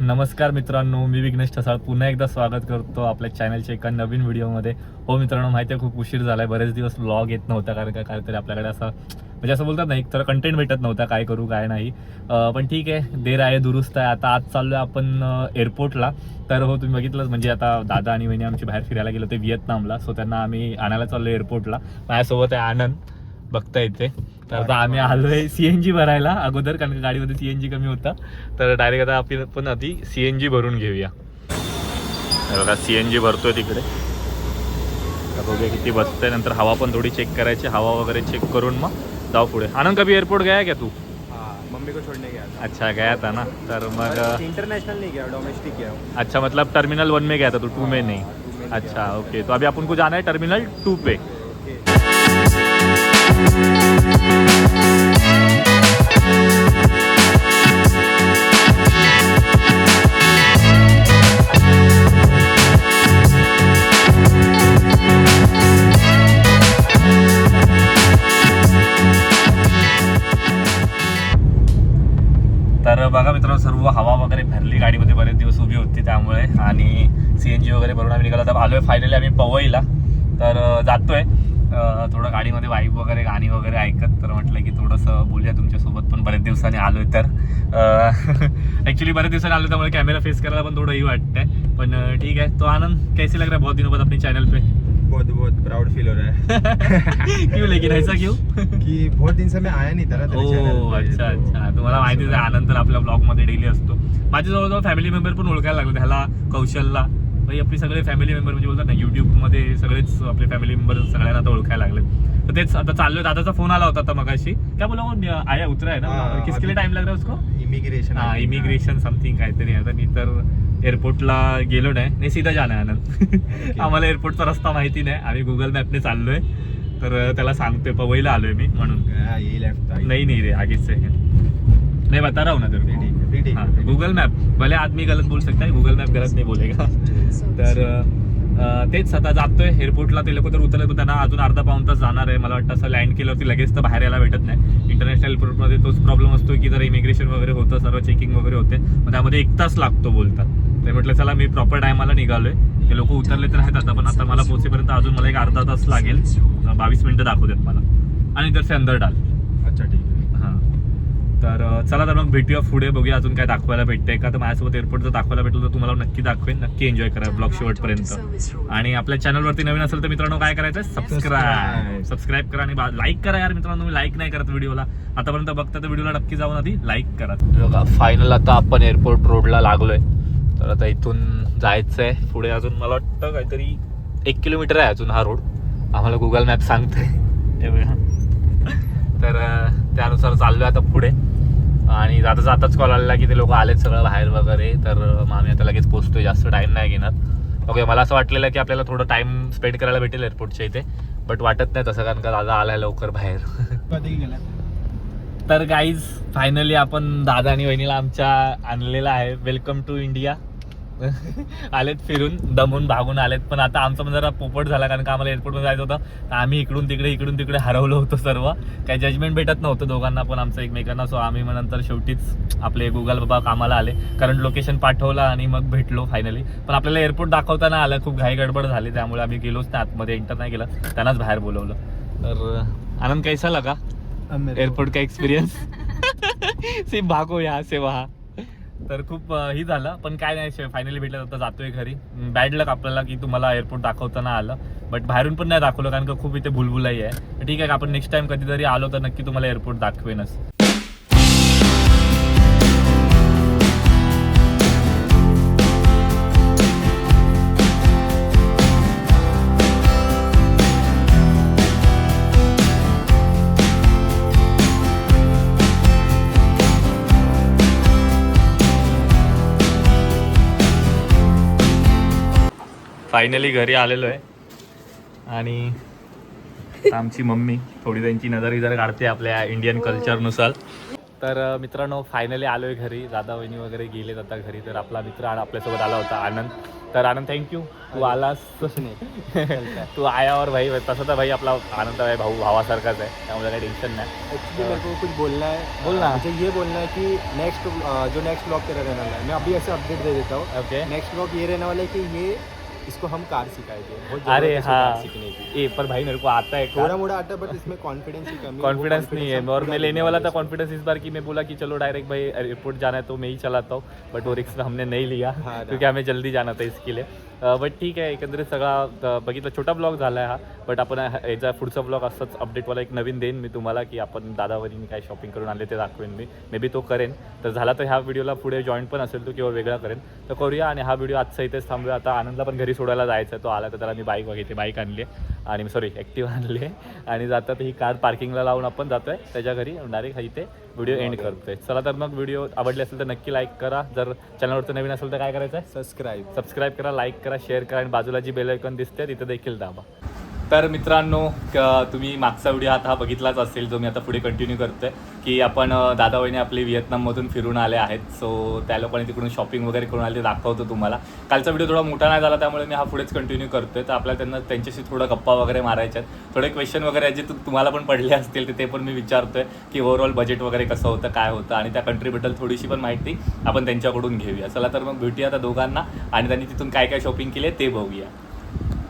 नमस्कार मित्रांनो मी विघ्नेश ठसाळ. पुन्हा एकदा स्वागत करतो आपल्या चॅनलच्या एका नवीन व्हिडिओमध्ये हो मित्रांनो माहिती आहे खूप उशीर झालाय. बरेच दिवस ब्लॉग येत नव्हता कारण का काहीतरी आपल्याकडे असं म्हणजे असं बोलतात ना एक तर कंटेंट भेटत नव्हता काय करू काय नाही. पण ठीक आहे देर आहे दुरुस्त आहे. आता आज चाललोय आपण एअरपोर्टला तर हो तुम्ही बघितलंच म्हणजे आता दादा आणि वहिनी आमची बाहेर फिरायला गेलो ते व्हिएतनामला सो त्यांना आम्ही आणायला चाललो एअरपोर्टला माझ्यासोबत आहे आनंद. बघता येते. तर आता आम्ही आलोय सीएनजी भरायला. अगोदर कारण का गाडीमध्ये सीएनजी कमी होता. तर डायरेक्ट आता आपण पण आधी सीएनजी भरून घेऊया. बघा सीएनजी भरतोय तिकडे. बघूया किती बसतंय. नंतर हवा पण थोडी चेक करायची. हवा वगैरे चेक करून मग जाऊ पुढे. आनंद कभी एअरपोर्ट गया क्या तू? हाँ मम्मी को छोड़ने गया था. अच्छा गया था ना. तर मग इंटरनेशनल नहीं गया डोमेस्टिक गया अच्छा मतलब टर्मिनल वन में गया था तो टू में नहीं. अच्छा ओके तो अभी अपन को जाना है टर्मिनल टू पे। तर बघा मित्रांनो सर्व हवा वगैरे भरली गाडीमध्ये बरेच दिवस उभी होती त्यामुळे. आणि सी एन जी वगैरे भरून आम्ही निघालो. तर आलोय फायनली आम्ही पवईला. तर जातोय. थोडं गाडीमध्ये वाईब वगैरे गाणी वगैरे ऐकत तर म्हटलं की थोडंसं बोलूया तुमच्यासोबत. पण बरेच दिवसांनी आलोय तर. ॲक्च्युली बरेच दिवसांनी आलो त्यामुळे कॅमेरा फेस करायला पण थोडंही वाटतंय. पण ठीक आहे. तो आनंद कैसे लग रहा है? बहुत दिनों बाद अपनी चैनल पे. बहुत बहुत प्राउड फील हो रहा है. क्यों लेकिन? ऐसा क्यों? कि बहुत दिन से मैं आया नहीं channel ओ अच्छा अच्छा. तुम्हाला माहितीच आहे आनंद तर आपल्या ब्लॉगमध्ये डेली असतो. माझे जवळजवळ फॅमिली मेंबर पण ओळखायला लागले ह्याला कौशलला. म्हणजे आपली सगळे फॅमिली मेंबर म्हणजे बोलतात ना युट्यूबमध्ये सगळेच आपले फॅमिली मेंबर सगळ्यांना आता ओळखायला लागले तर तेच आता चाललोय. दादाचा फोन आला होता आता मगाशी. क्या बोला वो आया उतरा है ना. किसके लिए अभी- टाइम लग रहा है उसको? इमिग्रेशन हा इमिग्रेशन समथिंग काहीतरी आहे. तर मी तर एअरपोर्टला गेलो नाही. नाही सीधा जाणं आहे आनंद. आम्हाला एअरपोर्टचा रस्ता माहिती नाही. आम्ही गुगल मॅपने चाललोय. तर त्याला सांगतोय पवईला आलोय मी म्हणून. नहीं नहीं रे आगे से है नहीं बता रहा हूँ ना तेरे ठीक है गूगल मॅप भले आदमी गलत बोल सकता है गूगल मॅप गलत नाही बोलेगा। तर तेच आता जातोय एअरपोर्टला ते लोक तर उतरले त्यांना अजून अर्धा पाऊन तास जाणार आहे. मला वाटतं असं लँड केल्यावरती लगेच तर बाहेर यायला भेटत नाही. इंटरनॅशनल एअरपोर्टमध्ये तोच प्रॉब्लेम असतो की जर इमिग्रेशन वगैरे होतं सर्व चेकिंग वगैरे होते. मग त्यामध्ये एक तास लागतो बोलतात. ते म्हटलं चला मी प्रॉपर टायमाला निघालोय. ते लोक उतरले तर आहेत आता पण आता मला पोहोचेपर्यंत अजून मला एक अर्धा तास लागेल. बावीस मिनिटं दाखवतात मला. आणि से अंदर डाल. अच्छा ठीक तर चला तर मग भेटूया पुढे बघूया अजून काय दाखवायला भेटतंय का. तर माझ्यासोबत एअरपोर्ट जर दाखवायला भेटलं तर तुम्हाला नक्की दाखवेन नक्की एन्जॉय करा ब्लॉग शेवटपर्यंत. आणि आपल्या चॅनलवरती नवीन असेल तर मित्रांनो काय करायचं सबस्क्राईब. सबस्क्राईब करा आणि लाईक करा यार मित्रांनो तुम्ही लाईक नाही करत व्हिडिओला आतापर्यंत बघता तर व्हिडिओला नक्की जाऊन आधी लाईक करा. बघा फायनल आता आपण एअरपोर्ट रोडला लागलोय. तर आता इथून जायचंय. पुढे अजून मला वाटतं काहीतरी एक किलोमीटर आहे अजून हा रोड आम्हाला गुगल मॅप सांगतोय. तर त्यानुसार चाललो आहे आता पुढे. आणि जाता जाताच कॉल आलेला की ते लोक आलेत सगळं बाहेर वगैरे. तर मग आम्ही आता लगेच पोचतोय जास्त टाईम नाही घेणार. ओके मला असं वाटलेलं की आपल्याला थोडं टाइम स्पेंड करायला भेटेल एअरपोर्टच्या इथे. बट वाटत नाही तसं कारण का दादा आलाय लवकर बाहेर. तर गाईज फायनली आपण दादा आणि वहिनीला आमच्या आणलेला आहे. वेलकम टू इंडिया आलेत फिरून दमून भागून आलेत. पण आता आमचा पण जरा पोपट झाला कारण का आम्हाला एअरपोर्टमध्ये जायचं होतं? तर आम्ही इकडून तिकडे इकडून तिकडे हरवलो होतो सर्व. काही जजमेंट भेटत नव्हतं दोघांना पण आमचं एकमेकांना. सो आम्ही मग नंतर शेवटीच आपले गुगल बाबा कामाला आले. कारण लोकेशन पाठवलं आणि मग भेटलो फायनली पण आपल्याला एअरपोर्ट दाखवताना आलं. खूप घाई गडबड झाली. त्यामुळे आम्ही गेलोच नाही. आतमध्ये एंटर नाही केलं. त्यांनाच बाहेर बोलवलं. तर आनंद कैसा लगा? एअरपोर्ट का एक्सपिरियन्स सिर्फ भागो यहाँ से वहाँ. तर खूप ही झालं. पण काय नाही फायनली भेटलं आता जातोय घरी. बॅड लक आपल्याला की तुम्हाला एअरपोर्ट दाखवताना आलं. बट बाहेरून पण नाही दाखवलं कारण का खूप इथे बुलबुलाही आहे. ठीक आहे आपण नेक्स्ट टाइम कधीतरी आलो तर नक्की तुम्हाला एअरपोर्ट दाखवेनच. फायनली घरी आलेलो आहे. आणि आमची मम्मी थोडी त्यांची नजर इजर काढते आपल्या इंडियन कल्चरनुसार तर मित्रांनो फायनली आलोय घरी. दादा वहिनी वगैरे गेलेत आता घरी. तर आपला मित्र आपल्यासोबत आला होता आनंद. तर आनंद थँक्यू तू आलास? तू आया और भाई. तसं तर भाई आपला आनंद आहे भाऊ भावासारखाच आहे. त्यामुळे काही टेन्शन नाही. को कुछ बोलना है बोल ना। मुझे ये बोलना है कि नेक्स्ट जो नेक्स्ट ब्लॉग तेरा रहने वाला है मैं अभी ऐसे अपडेट दे देता. हूँ ओके नेक्स्ट ब्लॉग ये रहने वाला है कि ये इसको हम कार सिखाएँगे अरे हाँ सीखने की। ए पर भाई मेरे को आता है थोड़ा मोड़ा आता है बट इसमें कॉन्फिडेंस की कमी कॉन्फिडेंस नहीं है। और मैं लेने वाला था कॉन्फिडेंस इस बार की मैं बोला कि चलो डायरेक्ट भाई एयरपोर्ट जाना है तो मैं ही चलाता हूँ बट वो रिक्स हमने नहीं लिया हाँ क्योंकि हमें जल्दी जाना था इसके लिए। बट ठीक आहे एकंदरीत सगळा बघितला बघितलं छोटा ब्लॉग झाला आहे हा. बट आपण याचा पुढचा ब्लॉग असंच अपडेटवाला एक नवीन देईन मी तुम्हाला की आपण दादावरीने काय शॉपिंग करून आले ते दाखवेन मी. मे बी तो करेन. तर झाला तर ह्या व्हिडिओला पुढे जॉईन पण असेल तो किंवा वेगळा करेन. तर करूया आणि हा व्हिडिओ आजचा इथेच थांबूया. आता आनंदला पण घरी सोडायला जायचं आहे तो आला तर त्याला मी बाईक वगैरे बाईक आणली आहे. आणि सॉरी ॲक्टिव्ह आणली. आहे आणि जातात ही कार पार्किंगला लावून आपण जातोय. त्याच्या घरी डायरेक्ट इथे व्हिडिओ एंड करतोय. चला तर मग व्हिडिओ आवडले असेल तर नक्की लाईक करा. जर चॅनलवरचं नवीन असेल तर काय करायचं आहे सब्सक्राइब सबस्क्राईब करा लाईक करा शेअर करा आणि बाजूला जी बेल आयकॉन दिसते तिथे देखील दाबा. तर मित्रांनो तुम्ही मागचा व्हिडिओ आता हा बघितलाच असेल जो मी आता पुढे कंटिन्यू करतोय की आपण दादा वहिनी आपली व्हिएतनाममधून फिरून आले आहेत. सो त्या लोकांनी तिकडून शॉपिंग वगैरे करून आले दाखवतो तुम्हाला. कालचा व्हिडिओ थोडा मोठा नाही झाला त्यामुळे मी हा पुढेच कंटिन्यू करतोय. तर आपल्याला त्यांना त्यांच्याशी थोडं गप्पा वगैरे मारायच्या आहेत. थोडे क्वेश्चन वगैरे जे तुम्हाला पण पडले असतील तर ते पण मी विचारतोय की ओव्हरऑल बजेट वगैरे कसं होतं काय होतं आणि त्या कंट्रीबद्दल थोडीशी पण माहिती आपण त्यांच्याकडून घेऊया. चला तर मग भेटूया आता दोघांना आणि त्यांनी तिथून काय काय शॉपिंग केली ते बघूया.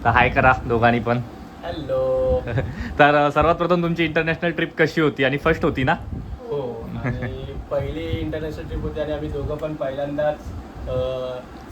तर हाय करा दोघांनी पण. हॅलो तर सर्वात प्रथम तुमची इंटरनॅशनल ट्रिप कशी होती? आणि फर्स्ट होती ना? हो आणि पहिली इंटरनॅशनल ट्रिप होती आणि आम्ही दोघं पण पहिल्यांदाच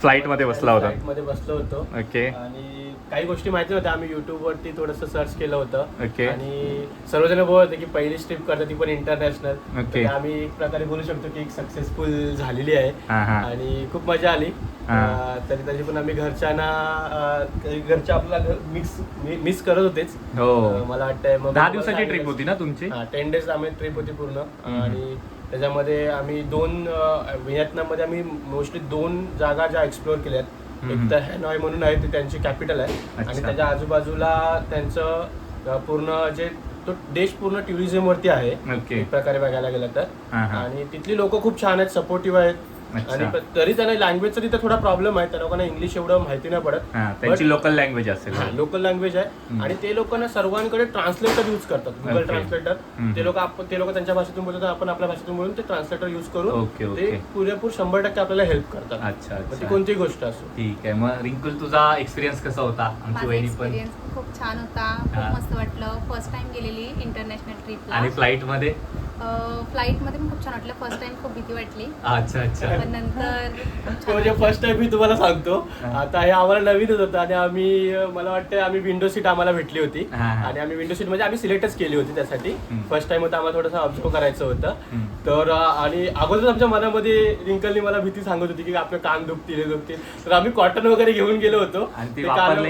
Flight मध्ये बसला होता. मध्ये बसलो होतो. ओके आणि काही गोष्टी माहिती होत्या आम्ही युट्यूब वरती थोडस सर्च केलं होतं ओके. आणि सर्वजण बोलत होते की पहिली ट्रिप करतात ती पण इंटरनॅशनल. आम्ही एक प्रकारे बोलू शकतो की एक सक्सेसफुल झालेली आहे हा, हा. आणि खूप मजा आली हा. अं, तरी तरी पण आम्ही घरच्यांना अं, घरच्या आपला मिक्स मिस करत होतेच हो अं, मला वाटतंय मग दहा दिवसाची ट्रिप होती ना तुमची टेन डेज आम्ही ट्रिप होती पूर्ण हम्म. आणि त्याच्यामध्ये आम्ही दोन व्हिएतनाममध्ये आम्ही मोस्टली दोन जागा ज्या एक्सप्लोअर केल्यात. एक तर हॅनॉय म्हणून आहे ते त्यांची कॅपिटल आहे आणि. त्याच्या आजूबाजूला त्यांचं पूर्ण जे तो देश पूर्ण टुरिझम वरती आहे. एक प्रकारे बघायला गेलं तर. आणि तिथली लोक खूप छान आहेत सपोर्टिव्ह आहेत. आणि तरी त्यांना लँग्वेजचा तिथे थोडा प्रॉब्लेम आहे. त्या लोकांना इंग्लिश एवढं माहिती नाही पडत. हा त्यांची लोकल लँग्वेज असेल लोकल लँग्वेज आहे. आणि ते लोकांना सर्वांकडे ट्रान्सलेटर युज करतात. Google Okay. ट्रान्सलेटर हम्म. ते लोक आपण ते लोक त्यांच्या भाषेतून बोलतात आपण आपल्या भाषेतून बोलून ते ट्रान्सलेटर युज करून Okay, ते. पुरेपूर शंभर टक्के आपल्याला हेल्प करतात. अच्छा मग ती अच्छा कोणतीही गोष्ट असो? ठीक आहे. मग रिंकुल तुझा एक्सपिरियन्स कसा होता? आमची माझा वहिनी पण. एक्सपिरियन्स खूप छान होता. खूप हा. मस्त वाटलं. फर्स्ट टाइम गेलेली इंटरनॅशनल ट्रिपला आणि फ्लाईटमध्ये? फ्लाईटमध्ये पण खूप छान वाटलं. फर्स्ट टाइम खूप भीती वाटली. अच्छा अच्छा. पण नंतर म्हणजे. फर्स्ट टाइम मी तुम्हाला सांगतो. आता हे आम्हाला नवीनच होतं आणि आम्ही मला वाटतं आम्ही विंडो सीट आम्हाला भेटली होती. आणि आम्ही विंडो सीट म्हणजे आम्ही सिलेक्टच केली होती त्यासाठी. फर्स्ट टाइम होता आम्हाला थोडंसं ऑब्झर्व करायचं होतं. तर आणि अगोदर आमच्या मनामध्ये रिंकलनी मला भीती सांगत होती की आपले कान दुखतील हे दुखतील. तर आम्ही कॉटन वगैरे घेऊन गेलो होतो.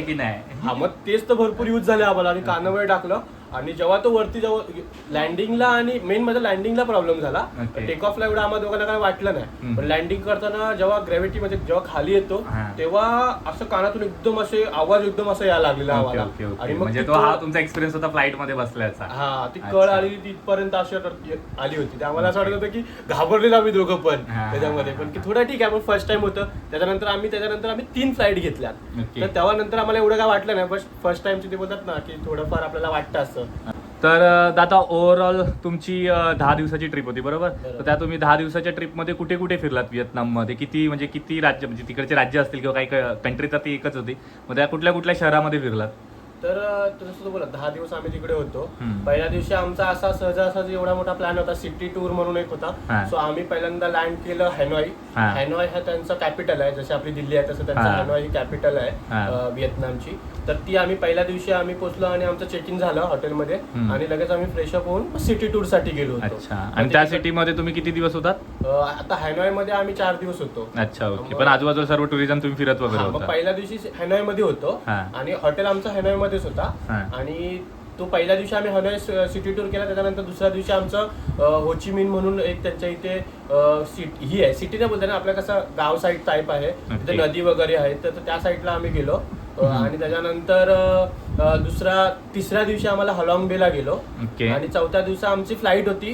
की नाही? हा मग तेच तर भरपूर यूज झाले आम्हाला आणि कानावर टाकलं. आणि जेव्हा तो वरती जेव्हा लँडिंगला आणि मेन माझा लँडिंगला प्रॉब्लेम झाला Okay. टेक ऑफला एवढं आम्हाला दोघांना काय वाटलं नाही हम्म. पण लँडिंग करताना जेव्हा ग्रॅव्हिटी म्हणजे जेव्हा खाली येतो हा. तेव्हा असं कानातून एकदम असे आवाज एकदम असं यायला लागलेला ओके आम्हाला ओके ओके म्हणजे ती तो हा कळ- तुमचा एक्सपिरियन्स होता फ्लाईटमध्ये बसल्याचा हा ती अच्छा. कळ आली तिथपर्यंत अशी आली होती ते आम्हाला असं वाटत होतं की घाबरलेलो आम्ही दोघं पण हा. त्याच्यामध्ये पण की थोडं ठीक आहे पण फर्स्ट टाइम होतं त्याच्यानंतर आम्ही त्याच्यानंतर आम्ही तीन फ्लाईट घेतल्यात ओके. तर तेव्हा नंतर आम्हाला एवढं काय वाटलं नाही फर्स्ट फर्स्ट टाइमची ते बोलतात ना की थोडंफार आपल्याला वाटतं असं तर दादा ओव्हरऑल तुमची अ, दहा दिवसाची ट्रिप होती बरोबर बरोबर. तर त्या तुम्ही दहा दिवसाच्या ट्रिपमध्ये कुठे कुठे फिरलात व्हिएतनाममध्ये किती म्हणजे किती राज्य म्हणजे तिकडचे राज्य असतील किंवा काही कंट्री तर ती एकच होती मग त्या कुठल्या कुठल्या शहरामध्ये फिरलात तर अं, जसं तू बोला दहा दिवस आम्ही तिकडे होतो हम्म. पहिल्या दिवशी आमचा असा सहजासहजी एवढा मोठा प्लॅन होता सिटी टूर म्हणून एक हा. होता सो आम्ही पहिल्यांदा लँड केलं हॅनॉय हा. हॅनॉय हा त्यांचं कॅपिटल आहे जशी आपली दिल्ली आहे तसं त्यांचं हा. हॅनॉय ही कॅपिटल आहे हा. अं, व्हिएतनामची तर ती आम्ही पहिल्या दिवशी आम्ही पोहोचलो आणि आमचं चेक इन झालं हॉटेलमध्ये हम्म. आणि लगेच आम्ही फ्रेशअप होऊन सिटी टूरसाठी गेलो होतो. अच्छा. मग आणि त्या तिकडे- सिटीमध्ये तुम्ही किती दिवस होतात? अं, आता हॅनॉयमध्ये आम्ही चार दिवस होतो. अच्छा ओके. पण आजूबाजूला सर्व टुरिझम तुम्ही फिरत वगैरे हा, मग होता. पहिल्या दिवशी हॅनॉयमध्ये होतो. हा. आणि हॉटेल आमचं हॅनॉय मध्येच होता. आणि तो पहिल्या दिवशी आम्ही हनॉय सिटी टूर केला. त्याच्यानंतर दुसऱ्या दिवशी आमचं अं, होचिमिन म्हणून एक त्यांच्या इथे अं, सिट ही आहे. सिटी नाही बोलते ना आपल्या कसं गाव साईड टाईप आहे. तिथे Okay. नदी वगैरे आहे तर त्या साईडला आम्ही गेलो. आणि त्याच्यानंतर दुसरा तिसऱ्या दिवशी आम्हाला हलॉंग बेला गेलो. ओके. आणि चौथ्या दिवसा आमची फ्लाईट होती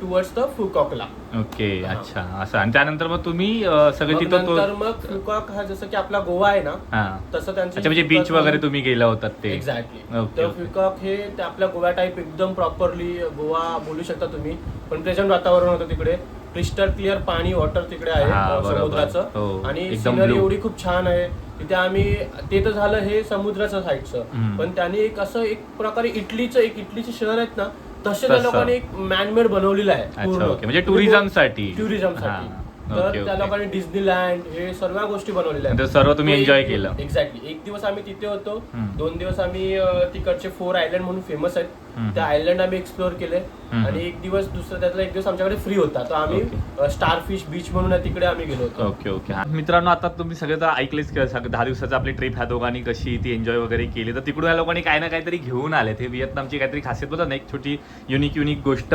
टुवर्ड्स द फुकॉकला. ओके अच्छा असं. आणि त्यानंतर मग तुम्ही अं, सगळे मग तिथं तो नंतर मग फुकॉक हा जसं की आपला गोवा आहे ना हा. तसं त्यांचं अच्छा म्हणजे बीच वगैरे तुम्ही गेला होतात ते. एक्झॅक्टली ओके, तर ओके. फिकॉक हे ते आपल्या गोवा टाईप एकदम प्रॉपरली गोवा बोलू शकता तुम्ही पण प्रेझेंट वातावरण होतं तिकडे. क्रिस्टल क्लिअर पाणी वॉटर तिकडे आहे हा, बरोबर. समुद्राचं हो, आणि एकदम सिनरी blue. एवढी खूप छान आहे तिथे आम्ही ते तर झालं हे समुद्राचं साईडचं हम्म. पण त्यांनी एक असं एक प्रकारे इटलीचं एक इटलीचे शहर आहेत ना तसे त्या तसं. लोकांनी एक मॅनमेड बनवलेलं आहे अच्छा म्हणजे टुरिझमसाठी टुरिझमसाठी हा, तर त्या. लोकांनी डिस्नीलँड हे सर्व गोष्टी बनवलेल्या आणि ते सर्व तुम्ही enjoy एक- केलं. एक्झॅक्टली एक दिवस आम्ही तिथे होतो हम्म. दोन दिवस आम्ही अ, तिकडचे फोर आयलंड म्हणून फेमस आहेत त्या आयलंड आम्ही एक्सप्लोअर केले. आणि एक दिवस दुसरा त्यातला एक दिवस आमच्याकडे फ्री होता. तर आम्ही ओके. स्टारफिश बीच म्हणून तिकडे आम्ही गेलो होतो. Okay okay. मित्रांनो आता तुम्ही सगळे तर ऐकलेच दहा दिवसाची आपली ट्रिप ह्या दोघांनी कशी ती एन्जॉय वगैरे केली. तर तिकडून या लोकांनी काही ना काहीतरी घेऊन आलेत. हे व्हिएतनामची काहीतरी खासियत बोलतात ना एक छोटी युनिक युनिक गोष्ट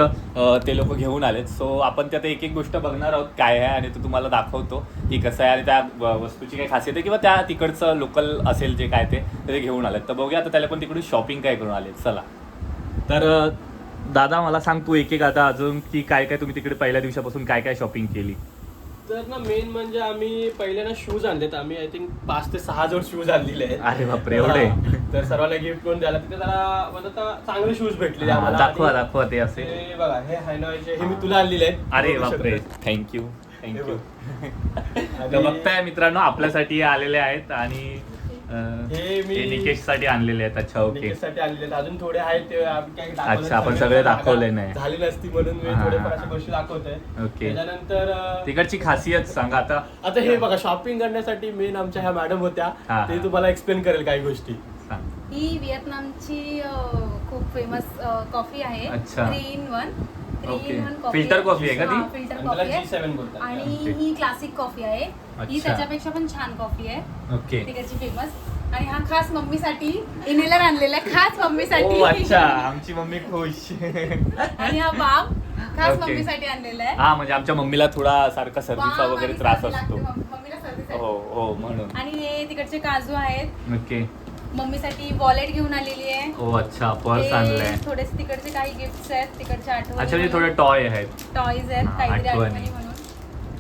ते लोक घेऊन आलेत. सो आपण त्यात एक एक गोष्ट बघणार आहोत काय आहे आणि तो तुम्हाला दाखवतो की कसं आहे आणि त्या वस्तूची काय खासियत आहे किंवा त्या तिकडचं लोकल असेल जे काय ते ते घेऊन आलेत. तर बघूया आता त्याला पण तिकडून शॉपिंग काय करून आलेत? चला. तर दादा मला सांग तू एक एक आता अजून की काय काय तुम्ही तिकडे पहिल्या दिवसापासून काय काय शॉपिंग केली? तर ना मेन म्हणजे आम्ही पहिले ना शूज आणलेत. आम्ही आय थिंक पाच ते सहा जोड शूज आणलेले आहेत. अरे बापरे एवढे? हा. तर सर्वांना गिफ्ट करून द्यायला तिथे जरा म्हणतात ना, चांगले शूज भेटले हा, आम्हाला. दाखवा आणि दाखवा ते असे. हे बघा हे हायनॉयचे हे मी तुला आणलेले आहेत. अरे बघू बापरे. शकतोस. थँक्यू थँक्यू आणि बघताय मित्रांनो आपल्यासाठी आलेले आहेत आणि हे मी- निकेशसाठी आणलेले आहेत अच्छा ओके निकेशसाठी आणलेले. अजून थोडे आहेत ते आम्ही काही दाखवले अच्छा, आपण नाही. सगळे दाखवले नाही. झाली नसती म्हणून मी हा. थोडेफार अशा गोष्टी दाखवतोय ओके. त्याच्यानंतर अं, तिकडची खासियत सांगा आता आता हे बघा शॉपिंग करण्यासाठी मेन आमच्या ह्या मॅडम होत्या हा, ते हा. तुम्हाला एक्सप्लेन करेल काही गोष्टी सांग. ही व्हिएतनामची अ, खूप फेमस कॉफी आहे अच्छा. Three in one okay. One coffee Filter coffee आहे का ती? फिल्टर आणि त्याला कॉफी आहे. बोलतात. आणि ओके. ही क्लासिक कॉफी आहे. ही अच्छा. त्याच्यापेक्षा पण छान कॉफी आहे. ओके तिकडची फेमस आणि हा खास मम्मीसाठी इनेलर आणलेला आहे खास ओ मम्मीसाठी अच्छा. आमची मम्मी खुश. आणि हा बाम खास ओके. मम्मीसाठी आणलेला आहे. हा म्हणजे आमच्या मम्मीला थोडा सारखा सर्दीचा बाम वगैरे आणि त्रास सर्दी असतो. लागते मम्मीला. हो हो म्हणून. आणि हे तिकडचे काजू आहेत. ओके मम्मीसाठी वॉलेट घेऊन आलेली आहे. हो अच्छा पर्स आणलाय. थोडेसे तिकडचे काही गिफ्ट आहेत तिकडच्या आठवणी अच्छा म्हणजे थोडे टॉय आहेत. टॉयज आहेत हा, काहीतरी आठवणी. म्हणून.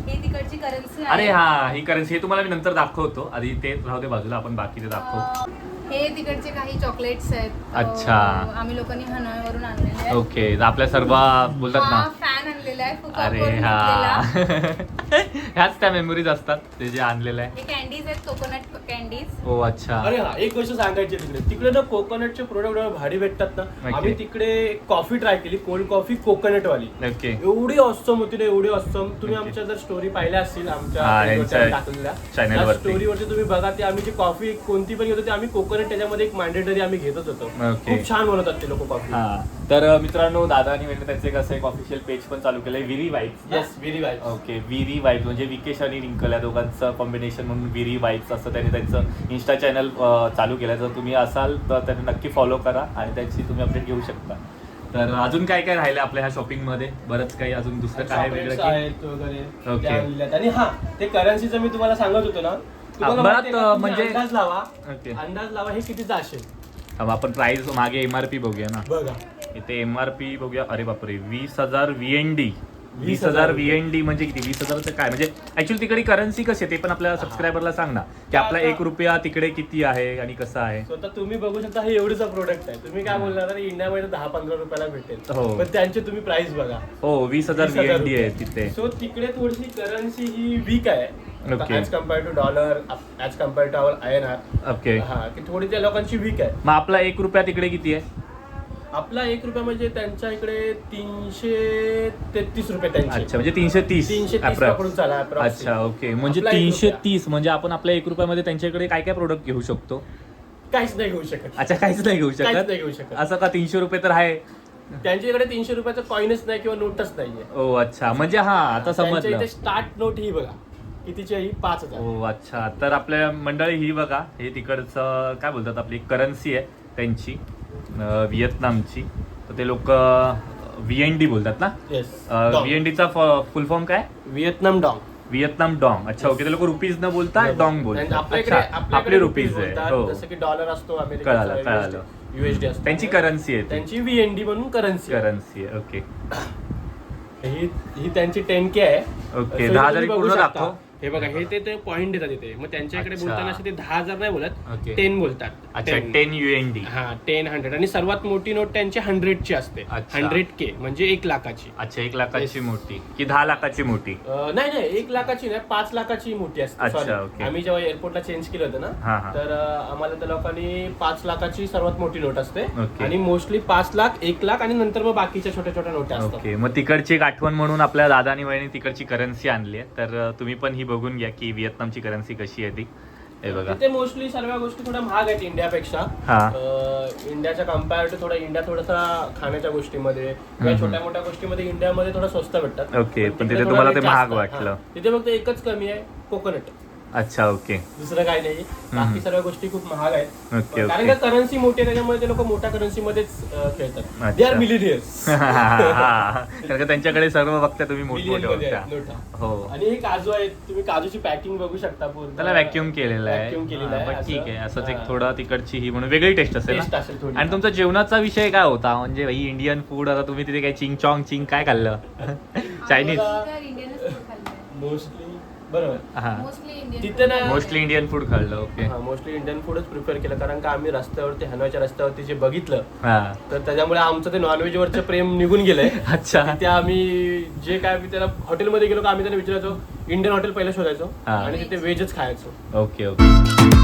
ही तिकडची करन्सी अरे हा ही करन्सी हे तुम्हाला मी नंतर दाखवतो. आधी ते राहू दे बाजूला आपण बाकीचे दाखवू. हे तिकडचे काही चॉकलेट्स आहेत. अ, अच्छा. आम्ही लोकांनी आणलेले आहेत. ओके आपल्या सर्व बोलतात हा ना फॅन आणलेला आहे. अरे हा. घेतलेला. ह्याच त्या मेमोरीज असतात ते जे आणलेलं आहे. हे कॅन्डीज आहेत कोकोनट कॅन्डीज हो अच्छा. अरे हा एक गोष्ट सांगायची आहे तिकडे. तिकडे ना कोकोनटचे प्रोडक्ट भारी भेटतात ना. आम्ही तिकडे कॉफी ट्राय केली कोल्ड कॉफी कोकोनट वाली ओके एवढी ऑसम होती ना एवढी ऑसम तुम्ही. आमच्या जर स्टोरी पाहिल्या असतील आमच्या हा, यांच्या टाकलेल्या. channel त्या वरती. स्टोरीवरती तुम्ही बघा ते आम्ही जी कॉफी कोणती पण घेत होती आम्ही कोकोनट त्याच्यामध्ये एक मॅन्डेटरी आम्ही घेतच होतो. खूप छान बनवतात ते लोक कॉफी हा. तर अ, मित्रांनो दादानी म्हणजे त्यांचे कसं एक ऑफिशियल पेज पण चालू केलंय विरी वाईब्स येस व्हेरी वाईट ओके विरी वाईब्स म्हणजे विकेश आणि रिंकल या दोघांचं कॉम्बिनेशन म्हणून विरी वाईब्स असं त्यांनी त्यांचं इन्स्टा चॅनल चालू केलं जर तुम्ही असाल तर त्यांना नक्की फॉलो करा आणि त्यांची तुम्ही अपडेट घेऊ शकता. तर अजून काय काय राहिलं आपल्या ह्या शॉपिंगमध्ये? बरंच काही अजून दुसरं काय वेगळं की? आहेत वगैरे. आणि हा ते करन्सीचं मी तुम्हाला सांगत होतो ना तुम्हाला बराच, माहिती आहे का? तुम्ही म्हणजे- अंदाज लावा. ओके. अंदाज लावा हे कितीचं असेल अब आपण प्राइस मागे एमआरपी बघूया ना. बघा. इथे एमआरपी बघूया. अरे बापरे वीस हजार व्हीएनडी वीस वीस हजार व्हीएनडी म्हणजे किती? वीस हजारचं काय? म्हणजे ऍक्च्युअली तिकडे करन्सी कशी आहे ते पण आपल्या सबस्क्रायबरला सांग ना. की आपला एक रुपया तिकडे किती आहे आणि कसं आहे? स्वतः तुम्ही बघू शकता हे एवढीचा प्रोडक्ट आहे. तुम्ही काय बोलणार तर इंडियामध्ये दहा पंधरा रुपयाला भेटेल. हो. पण त्यांचे तुम्ही प्राइस बघा. हो वीस हजार व्हीएनडी आहे. तिथे. सो तिकडे थोडीशी करन्सी ही वीक आहे. Compare to dollar compare to our I N R okay हा की थोडी त्या लोकांची वीक आहे. मग आपला एक रुपया तिकडे किती आहे? आपला एक रुपया म्हणजे त्यांच्या इकडे तीनशे तेहतीस रुपये त्यांचे. अच्छा म्हणजे तीनशे तीस तीनशे तीस approx. पकडून चाला approx. अच्छा ओके म्हणजे आपला एक तीनशे रुपया. तीस म्हणजे आपण आपल्या एक रुपयामध्ये त्यांच्याकडे काय काय प्रोडक्ट घेऊ शकतो? काहीच नाही घेऊ शकत. अच्छा काहीच नाही घेऊ काहीच शकत नाही घेऊ शकत. असं का तीनशे रुपये तर आहे? त्यांच्या इकडे तीनशे रुपयाचं कॉइनच नाही किंवा नोटच नाहीये. ओ अच्छा. म्हणजे हा आता त्यांच्या समजलं. इथे स्टार्ट नोट ही बघा. कितीची आहे ही पाच हजार. अच्छा. तर आपल्या मंडळी ही बघा हे तिकडचं काय बोलतात आपली करन्सी आहे त्यांची अं, व्हिएतनामची. तर ते लोक व्ही एन डी बोलतात ना? येस व्ही एन डीचा फुल फॉर्म काय? Vietnam dong. Vietnam dong. अच्छा ओके. ते लोक रुपीज न बोलता डॉंग. आणि बोलतात. आपल्याकडे अच्छा, आपले रुपीज आहे. बोलतात. हो. जसं की डॉलर असतो कळालं, कळालं. युएसडी असतो त्यांची करन्सी आहे ती. त्यांची व्हीएनडी म्हणून करन्सी करन्सी आहे. ओके ही ही त्यांची टेन के आहे. ओके, So, दहा तुम्ही बघू पूर्ण शकता. दाखव. हे बघा हे ते- पॉईंट देतात इथे. मग त्यांच्याकडे. बोलताना असे ते दहा हजार नाही बोलत. टेन बोलतात. अच्छा 10. टेन युएनडी हा टेन हंड्रेड आणि सर्वात मोठी नोट त्यांची हंड्रेडची असते. हंड्रेड के म्हणजे एक लाखाची. अच्छा एक लाखाची मोठी. की दहा लाखाची मोठी? नाही नाही एक लाखाची नाही पाच लाखाची मोठी असते. आम्ही जेव्हा एअरपोर्टला चेंज केलं होतं. ना तर आम्हाला त्या लोकांनी पाच लाखाची सर्वात मोठी नोट असते. आणि मोस्टली पाच लाख एक लाख आणि नंतर मग बाकीच्या छोट्या छोट्या नोटा असतात. मग तिकडची एक आठवण म्हणून आपल्या दादा आणि वहिनी तिकडची करन्सी आणली आहे. तर तुम्ही पण ही बघून घ्या की व्हिएतनामची करन्सी कशी आहे ती हे बघा तिथे मोस्टली सर्व गोष्टी थोड्या महाग आहेत इंडियापेक्षा हा. अं, इंडियाच्या कंपेअर टू थोडा इंडिया थोडासा खाण्याच्या गोष्टीमध्ये किंवा. छोट्या मोठ्या गोष्टीमध्ये इंडियामध्ये थोडं स्वस्त भेटतात ओके, पण तिकडे तिथे तुम्हाला ते. महाग. वाटलं. तिथे फक्त एकच कमी आहे कोकोनट अच्छा ओके दुसरं काही नाही. बाकी सर्व गोष्टी खूप महाग आहेत. ओके, कारण ओके. का करन्सी मोठी आहे त्याच्यामुळे ते लोक मोठ्या करन्सी मध्येच अं, खेळतात. दे आर मिलिनियर्स कारण का त्यांच्याकडे सर्व बघता तुम्ही मोठमोठे बघता. हो. आणि हे काजू आहेत तुम्ही काजूची पॅकिंग बघू शकता पूर्ण. त्याला व्हॅक्युम केलेलं आहे. Vacuum केलेलं हा, आहे, पण ठीक असं. आहे असंच एक हा. थोडा तिकडची ही म्हणून वेगळी टेस्ट असेल टेस्ट ना असेल थोडी. आणि तुमचा जेवणाचा विषय काय होता? म्हणजे भाई इंडियन फूड आता तुम्ही तिथे काय चिंग चॉंग चिंग काय खाल्लं? चायनीज तर इंडियनच फूड खाल्लंय. मोस्टली बरोबर. हा. मोस्टली इंडियन तिथे ना मोस्टली इंडियन फूड खाल्लं ओके हा मोस्टली इंडियन फूडच प्रिफर केलं कारण का आम्ही रस्त्यावरती हनवाच्या रस्त्यावरती जे बघितलं हा. तर त्याच्यामुळे आमचं ते नॉनव्हेज वरचं प्रेम निघून गेलंय. अच्छा. तिथे आम्ही जे काय आम्ही त्याला हॉटेलमध्ये गेलो का आम्ही त्याला विचारायचो इंडियन हॉटेल पहिलं शोधायचो हा. आणि तिथे व्हेजच खायचो. ओके ओके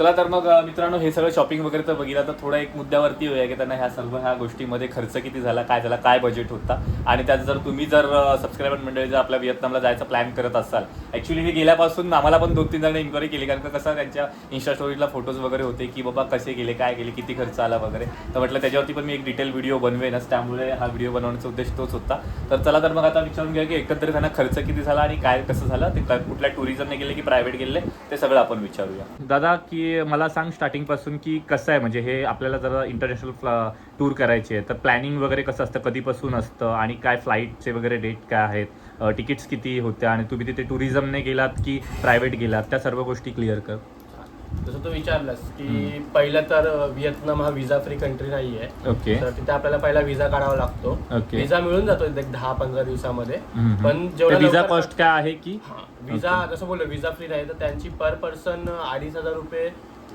चला तर मग मित्रांनो हे सगळं शॉपिंग वगैरे तर बघितलं तर थोडा एक मुद्द्यावरती होऊया की त्यांना ह्या सर्व ह्या गोष्टीमध्ये खर्च किती झाला काय झाला काय बजेट होता? आणि त्यात जर तुम्ही जर सबस्क्रायबर मंडळी जर आपल्या व्हिएतनामला जायचा प्लॅन करत असाल ॲक्च्युली हे गेल्यापासून आम्हाला पण दोन तीन जण इन्क्वायरी केली कारण का कसं त्यांच्या इन्स्टा स्टोरीला फोटोज वगैरे होते की बाबा कसे गेले काय गेले किती खर्च आला वगैरे. तर म्हटलं त्याच्यावरती पण मी एक डिटेल व्हिडिओ बनवेनच त्यामुळे हा व्हिडिओ बनवण्याचा उद्देश तोच होता. तर चला तर मग आता विचारून घ्या की एकंदरीत त्यांना खर्च किती झाला आणि काय कसं झालं? ते कुठल्या टुरिझमने गेले की प्रायव्हेट गेले ते सगळं आपण विचारूया. दादा की मला सांग स्टार्टिंगपासून की कसं आहे? म्हणजे हे आपल्याला जरा इंटरनॅशनल टूर करायची आहे. तर प्लॅनिंग वगैरे कसं असतं? कधीपासून असतं? आणि काय फ्लाईटचे वगैरे डेट काय आहेत? तिकीट्स किती होत्या? आणि तुम्ही तिथे टुरिझमने गेलात की प्रायव्हेट गेलात? त्या सर्व गोष्टी क्लिअर कर. जसं तू विचारलंस की पहिलं तर व्हिएतनाम हा विजा फ्री कंट्री नाही आहे ओके. तर तिथे आपल्याला पहिला विजा काढावा लागतो. ओके. विजा मिळून जातो एक दहा पंधरा दिवसामध्ये. हम्म. पण तर जेवढा विजा लवकर- कॉस्ट काय आहे की? हा, विजा जसं बोललो विजा फ्री नाही तर त्यांची पर पर्सन अडीच हजार रुपये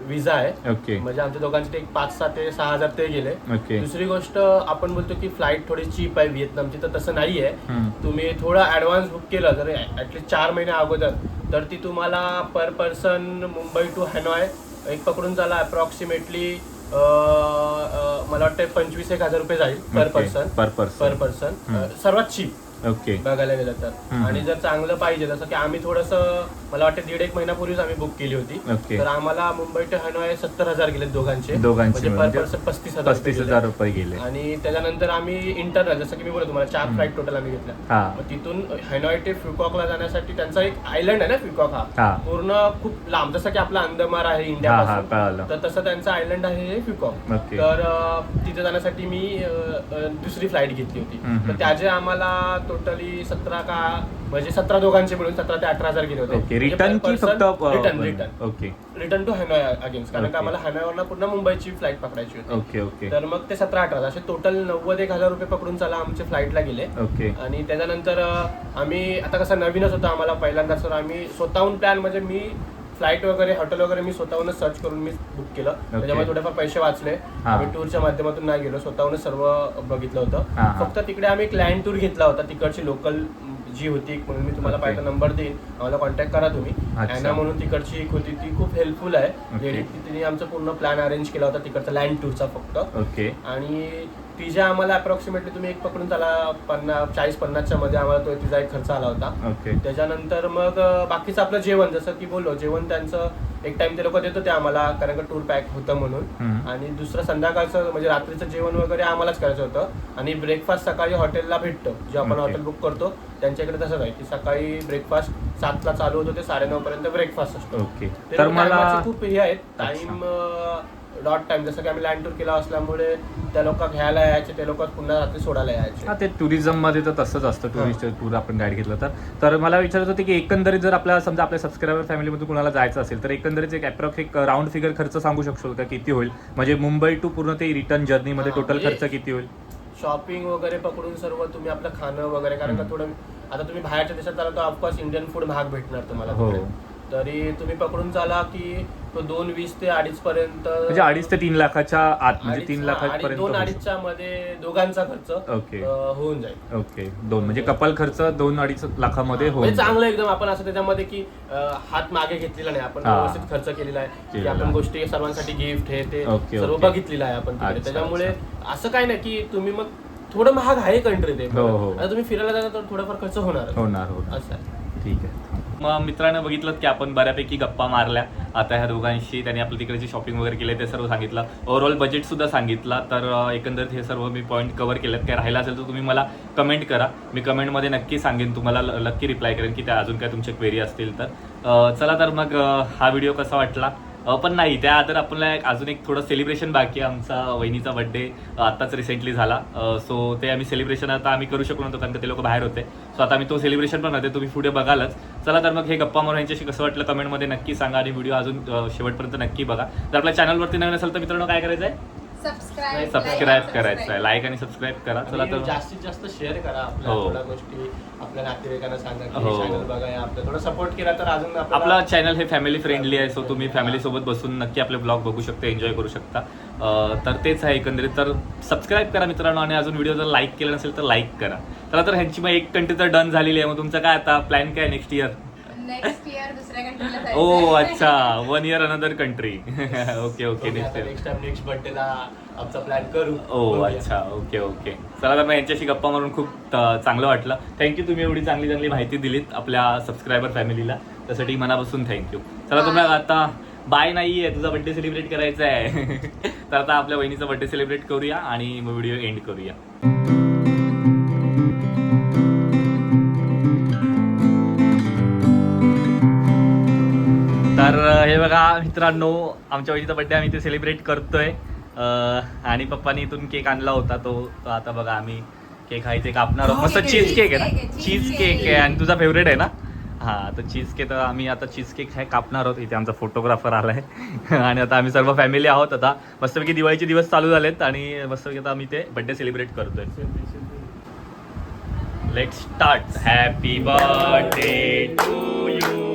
विजा आहे. ओके. म्हणजे आमच्या दोघांचे ते एक पाच सहा ते सहा हजार ते गेले. ओके. दुसरी गोष्ट आपण बोलतो की फ्लाईट थोडी चीप आहे व्हिएतनामची तर तसं नाही आहे. हम्म. तुम्ही थोडा ऍडव्हान्स बुक केलं जर ऍटलीस्ट चार महिने अगोदर तर ती तुम्हाला per person Mumbai to Hanoi एक पकडून झाला अप्रॉक्सिमेटली मला वाटतं पंचवीस एक हजार रुपये जाईल per person per person per person hmm. सर्वात चीप ओके. बघायला गेलं तर. आणि जर चांगलं पाहिजे जसं की आम्ही थोडंसं मला वाटतं दीड एक महिन्यापूर्वीच आम्ही बुक केली होती. तर आम्हाला मुंबई टू हॅनॉय सत्तर हजार गेले दोघांचे. दोघांचे म्हणजे म्हणजे पस्तीस हजार रुपये पस्तीस गेले. हजार रुपये गेले. आणि त्याच्यानंतर आम्ही इंटरनल जसं की मी बोलतो तुम्हाला चार फ्लाईट टोटल आम्ही घेतल्या. हा. मग तिथून हॅनॉय ते फ्युकॉकला जाण्यासाठी त्यांचा एक आयलंड आहे ना फ्युकॉक हा. पूर्ण खूप लांब जसं की आपला अंदमार आहे कळालं. तर तसं त्यांचं आयलंड आहे हे फ्युकॉक. तर तिथे जाण्यासाठी मी दुसरी फ्लाईट घेतली होती. तर त्याचे आम्हाला टोटली सतरा का म्हणजे सतरा दोघांचे मिळून सतरा ते अठरा हजार गेले होते. रिटर्न की फक्त return return okay return to Hanoi against कारण. का आम्हाला हॅनॉयवरनं पूर्ण मुंबईची फ्लाईट पकडायची होती. ओके ओके तर मग ते सतरा अठरा असे टोटल नव्वद एक हजार रुपये पकडून चला आमचे फ्लाईटला गेले. ओके आणि त्याच्यानंतर अं, आम्ही आता कसं नवीनच होतं आम्हाला पहिल्यांदा तर आम्ही स्वतःहून प्लॅन म्हणजे मी फ्लाईट वगैरे हॉटेल वगैरे मी स्वतःहूनच सर्च करून मी बुक केलं. त्याच्यामुळे थोडेफार पैसे वाचले. आम्ही टूरच्या माध्यमातून नाही गेलो स्वतःहूनच सर्व बघितलं होतं. फक्त तिकडे आम्ही एक लँड टूर घेतला होता. तिकडची लोकल जी होती म्हणून मी तुम्हाला. पाहिजे नंबर देईन. आम्हाला कॉन्टॅक्ट करा तुम्ही. अॅना म्हणून तिकडची एक होती ती खूप हेल्पफुल आहे. तिने आमचा पूर्ण प्लॅन अरेंज केला होता तिकडचा लँड टूरचा फक्त. ओके. आणि तिच्या आम्हाला अप्रॉक्सिमेटली तुम्ही एक पकडून त्याला पन्नास चाळीस पन्नासच्या मध्ये आम्हाला तो तिचा एक खर्च आला होता. ओके. त्याच्यानंतर मग बाकीचं आपलं जेवण जसं की बोललो जेवण त्यांचं एक टाइम ते लोक देत होते आम्हाला कारण का टूर पॅक होतं म्हणून. आणि दुसरं संध्याकाळचं म्हणजे रात्रीचं जेवण वगैरे आम्हालाच करायचं होतं. आणि ब्रेकफास्ट सकाळी हॉटेलला भेटतं जे आपण. हॉटेल बुक करतो त्यांच्याकडे तसंच आहे. की सकाळी ब्रेकफास्ट सातला चालू होतो ते साडेनऊ पर्यंत ब्रेकफास्ट असतो. ओके. तर मला खूप हे आहेत. टाइम डॉट टाइम जसं की आम्ही लँड टूर केला असल्यामुळे त्या लोक घ्यायला यायचे ते लोक पुन्हा रात्री सोडायला यायचे. हा ते टुरिझममध्ये तर तसंच असतं टुरिस्ट टूर आपण गाईड घेतलं तर. तर मला विचारत होते की एकंदरीत जर आपल्याला समजा आपल्या सबस्क्रायबर फॅमिलीमधून कुणाला जायचं असेल तर एकंदरीत एक अप्रॉक्स एक राऊंड फिगर खर्च सांगू शकतो का? किती होईल? म्हणजे मुंबई टू पूर्ण ते रिटर्न जर्नीमध्ये हा, टोटल म्हणजे- खर्च किती होईल? शॉपिंग वगैरे पकडून सर्व तुम्ही आपलं खाणं वगैरे कारण का थोडं आता तुम्ही बाहेरच्या देशात आला तर ऑफकोर्स इंडियन फूड महाग भेटणार तुम्हाला हो. तिकडे. तरी तुम्ही पकडून चाला की तो दोन वीस ते अडीच पर्यंत म्हणजे अडीच ते तीन लाखाच्या आत म्हणजे अडीच- तीन लाखापर्यंत दोन होऊ अडीचच्या मध्ये दोघांचा खर्च ओके. अं, होऊन जाईल ओके दोन म्हणजे कपल खर्च दोन अडीच लाखामध्ये होऊन म्हणजे जाईल. चांगलं एकदम आपण असं त्याच्यामध्ये की अं, हात मागे घेतलेला नाही आपण हा. व्यवस्थित खर्च केलेला आहे की केलेला आपण आहे. गोष्टी सर्वांसाठी गिफ्ट हे ते सर्व. बघितलेलं आहे आपण तिकडे अच्छा, त्याच्यामुळे असं काय नाही की तुम्ही मग थोडं महाग आहे कंट्री ते हो, हो. आता तुम्ही फिरायला जाता तर थोडाफार खर्च होणार होणार होणार असं आहे ठीक आहे मग मित्रानं बघितलं की आपण बऱ्यापैकी गप्पा मारल्या. आता ह्या दोघांशी त्यांनी आपलं तिकडची शॉपिंग वगैरे केले ते सर्व सांगितलं. ओव्हरऑल बजेट सुद्धा सांगितला. तर एकंदरीत हे सर्व मी पॉईंट कव्हर केलेत काय राहिला असेल तर तुम्ही मला कमेंट करा. मी कमेंटमध्ये नक्की सांगेन. तुम्हाला ल- नक्की रिप्लाय करेन की त्या अजून काय तुमचे क्वेरी असतील तर. चला तर मग हा व्हिडिओ कसा वाटला? पण नाही त्या आदर आपल्याला एक- अजून एक थोडं सेलिब्रेशन बाकी आहे. आमचा वहिनीचा बर्थडे आत्ताच रिसेंटली झाला. सो ते आम्ही सेलिब्रेशन आता आम्ही करू शकलो नव्हतो कारण का ते लोक बाहेर होते. सो आता आम्ही तो सेलिब्रेशन पण होते तुम्ही पुढे बघालच. चला तर मग हे गप्पा मारून यांच्याशी कसं वाटलं कमेंटमध्ये नक्की सांगा आणि व्हिडिओ अजून शेवटपर्यंत नक्की बघा. जर आपल्या चॅनलवरती नवीन असेल तर मित्रांनो काय करायचं आहे सबस्क्राईब सबस्क्राईब करायचं आहे. लाईक आणि सबस्क्राईब करा चला तर जास्तीत जास्त शेअर करा आपल्या हो. थोड्या गोष्टी आपल्या नातेवाईकांना सांगा की हो. चॅनल बघा हे आपलं. थोडं सपोर्ट केला तर अजून आपल्याला- आपला चॅनल हे फॅमिली फ्रेंडली आहे सो तुम्ही फॅमिली सोबत बसून नक्की आपले ब्लॉग बघू शकता एन्जॉय करू शकता. अं, तर तेच आहे एकंदरीत. तर सबस्क्राईब करा मित्रांनो आणि अजून व्हिडिओ जर लाईक केला नसेल तर लाईक करा. चला तर ह्यांची मग एक कंट्री तर डन झालेली आहे. मग तुमचं काय आता प्लॅन काय नेक्स्ट इयर नेक्स्ट इयर ओ अच्छा. One year another country okay okay next time next बर्थडेला आमचा प्लॅन करू. ओ. अच्छा. ओके ओके चला तर मग यांच्याशी गप्पा मारून खूप चांगलं वाटलं. थँक्यू तुम्ही एवढी चांगली चांगली माहिती दिलीत आपल्या सबस्क्रायबर फॅमिलीला त्यासाठी मनापासून थँक्यू चला तर मग आता बाय नाही आहे तुझा बर्थडे सेलिब्रेट करायचा आहे. तर आता आपल्या वहिनीचा बर्थडे सेलिब्रेट करूया आणि मग व्हिडिओ एंड करूया. बघा मित्रांनो आमच्या वहिनीचा बर्थडे आम्ही ते सेलिब्रेट करतोय. आणि पप्पानी इथून केक आणला होता तो. तो आता बघा आम्ही केक आहे ते कापणार आहोत. मस्त हो, चीज केक आहे ना? चीज केक आहे. आणि तुझा फेवरेट आहे ना? हा तर चीज केक तर आम्ही आता चीज केक आहे कापणार आहोत. इथे आमचा फोटोग्राफर आलाय. आणि आता आम्ही सर्व फॅमिली आहोत आता. मस्तपैकी दिवाळीचे दिवस चालू झालेत आणि मस्तपैकी आता आम्ही ते बर्थडे सेलिब्रेट करतोय. Let start happy birthday to you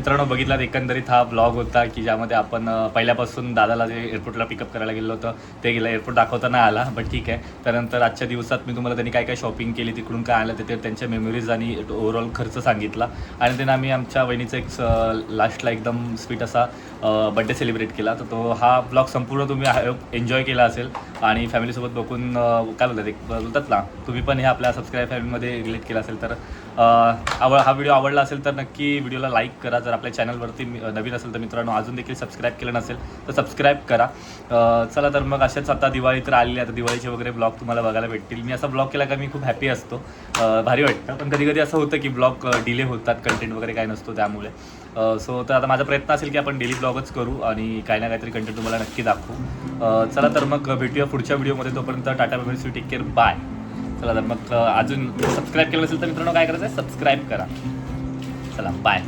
मित्रांनो बघितलात एकंदरीत हा ब्लॉग होता की ज्यामध्ये आपण पहिल्यापासून दादाला जे एअरपोर्टला पिकअप करायला गेलो होतं ते गेलं. एअरपोर्ट दाखवता नाही आला बट ठीक आहे. त्यानंतर आजच्या दिवसात मी तुम्हाला त्यांनी काय काय शॉपिंग केली तिकडून काय आलं ते त्यांच्या मेमरीज आणि ओव्हरऑल खर्च सांगितला. आणि त्यानं आम्ही आमच्या वहिनीचा एक लास्टला एकदम स्वीट असा बड्डे सेलिब्रेट केला. तर तो हा ब्लॉग संपूर्ण तुम्ही एन्जॉय केला असेल. आणि फॅमिलीसोबत बघून काय बोलतात एक बोलतात ना तुम्ही पण हे आपल्या सबस्क्राईब फॅमिलीमध्ये रिलेट केलं असेल तर आवड हा व्हिडिओ आवडला असेल तर नक्की व्हिडिओला लाईक करा. जर आपल्या चॅनलवरती नवीन असेल तर मित्रांनो अजून देखील सबस्क्राईब केलं नसेल तर सबस्क्राईब करा. चला तर मग अशाच आता दिवाळी तर आलेली आता दिवाळीचे वगैरे ब्लॉग तुम्हाला बघायला भेटतील. मी असा ब्लॉग केला का मी खूप हॅपी असतो. भारी वाटतं. पण कधी कधी असं होतं की ब्लॉग डिले होतात. कंटेंट वगैरे काय नसतो त्यामुळे. सो तर आता माझा प्रयत्न असेल की आपण डेली ब्लॉगच करू आणि काही ना काहीतरी कंटेंट तुम्हाला नक्की दाखवू. चला तर मग भेटूया पुढच्या व्हिडिओमध्ये तोपर्यंत tata memory take care bye चला तर मग अजून सबस्क्राईब केलं नसेल तर मित्रांनो काय करायचं आहे सबस्क्राईब करा. चला बाय